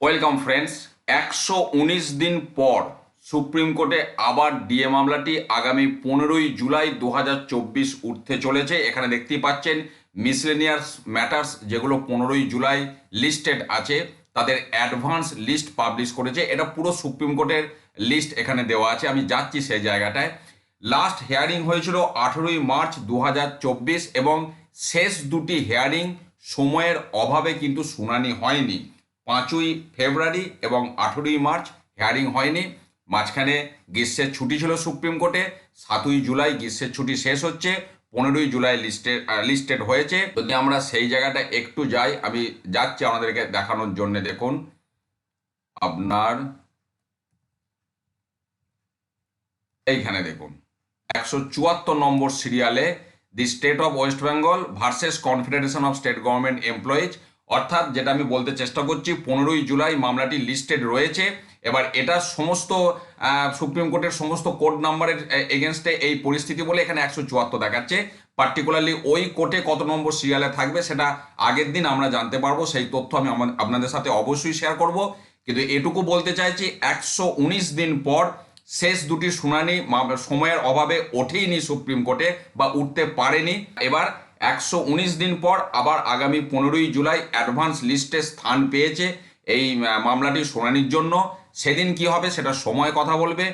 Welcome friends একশো উনিশ দিন পর সুপ্রিম কোর্টে আবার ডিএ মামলাটি আগামী পনেরোই জুলাই দু উঠতে চলেছে। এখানে দেখতেই পাচ্ছেন মিসলেনিয়াস ম্যাটার্স যেগুলো পনেরোই জুলাই লিস্টেড আছে, তাদের অ্যাডভান্স লিস্ট পাবলিশ করেছে। এটা পুরো সুপ্রিম কোর্টের লিস্ট এখানে দেওয়া আছে। আমি যাচ্ছি সেই জায়গাটায়। লাস্ট হেয়ারিং হয়েছিল আঠেরোই মার্চ দু হাজার চব্বিশ এবং শেষ দুটি হেয়ারিং সময়ের অভাবে কিন্তু শুনানি হয়নি। পাঁচই ফেব্রুয়ারি এবং আঠেরোই মার্চ হেয়ারিং হয়নি। মাঝখানে গ্রীষ্মের ছুটি ছিল সুপ্রিম কোর্টে, সাতই জুলাই গ্রীষ্মের ছুটি শেষ হচ্ছে, পনেরোই জুলাই লিস্টে লিস্টেড হয়েছে। যদি আমরা সেই জায়গাটা একটু যাই, আমি যাচ্ছি আমাদেরকে দেখানোর জন্য। দেখুন, আপনার এইখানে দেখুন, একশো চুয়াত্তর নম্বর সিরিয়ালে the state of West Bengal versus confederation of state government employees অর্থাৎ যেটা আমি বলতে চেষ্টা করছি, পনেরোই জুলাই মামলাটি লিস্টেড রয়েছে। এবার এটা সমস্ত সুপ্রিম কোর্টের সমস্ত কোর্ট নাম্বারের এগেনস্টে এই পরিস্থিতি বলে এখানে একশো চুয়াত্তর দেখাচ্ছে। পার্টিকুলারলি ওই কোর্টে কত নম্বর সিরিয়ালে থাকবে সেটা আগের দিন আমরা জানতে পারব। সেই তথ্য আমি আপনাদের সাথে অবশ্যই শেয়ার করব। কিন্তু এটুকু বলতে চাইছি, একশো উনিশ দিন পর শেষ দুটি শুনানি সময়ের অভাবে ওঠেইনি সুপ্রিম কোর্টে বা উঠতে পারেনি। এবার একশো উনিশ দিন পর আবার আগামী পনেরোই জুলাই অ্যাডভান্স লিস্টে স্থান পেয়েছে এই মামলাটি শুনানির জন্য। সেদিন কি হবে সেটা সময় কথা বলবে।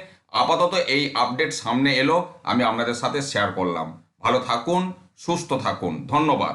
আপাতত এই আপডেট সামনে এলো, আমি আপনাদের সাথে শেয়ার করলাম। ভালো থাকুন, সুস্থ থাকুন। ধন্যবাদ।